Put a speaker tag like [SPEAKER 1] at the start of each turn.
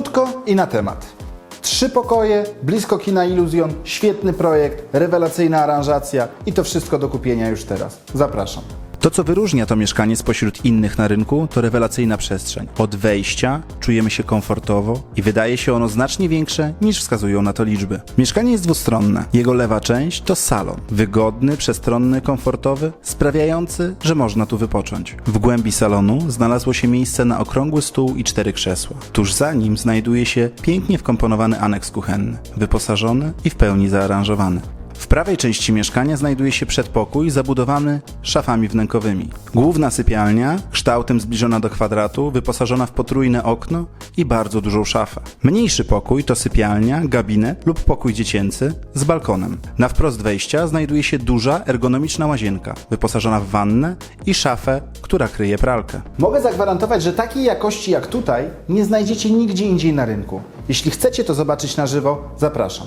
[SPEAKER 1] Krótko i na temat. Trzy pokoje, blisko kina Iluzjon, świetny projekt, rewelacyjna aranżacja i to wszystko do kupienia już teraz. Zapraszam. To, co wyróżnia to mieszkanie spośród innych na rynku, to rewelacyjna przestrzeń. Od wejścia czujemy się komfortowo i wydaje się ono znacznie większe niż wskazują na to liczby. Mieszkanie jest dwustronne. Jego lewa część to salon. Wygodny, przestronny, komfortowy, sprawiający, że można tu wypocząć. W głębi salonu znalazło się miejsce na okrągły stół i cztery krzesła. Tuż za nim znajduje się pięknie wkomponowany aneks kuchenny, wyposażony i w pełni zaaranżowany. Prawej części mieszkania znajduje się przedpokój zabudowany szafami wnękowymi. Główna sypialnia, kształtem zbliżona do kwadratu, wyposażona w potrójne okno i bardzo dużą szafę. Mniejszy pokój to sypialnia, gabinet lub pokój dziecięcy z balkonem. Na wprost wejścia znajduje się duża, ergonomiczna łazienka, wyposażona w wannę i szafę, która kryje pralkę. Mogę zagwarantować, że takiej jakości jak tutaj nie znajdziecie nigdzie indziej na rynku. Jeśli chcecie to zobaczyć na żywo, zapraszam.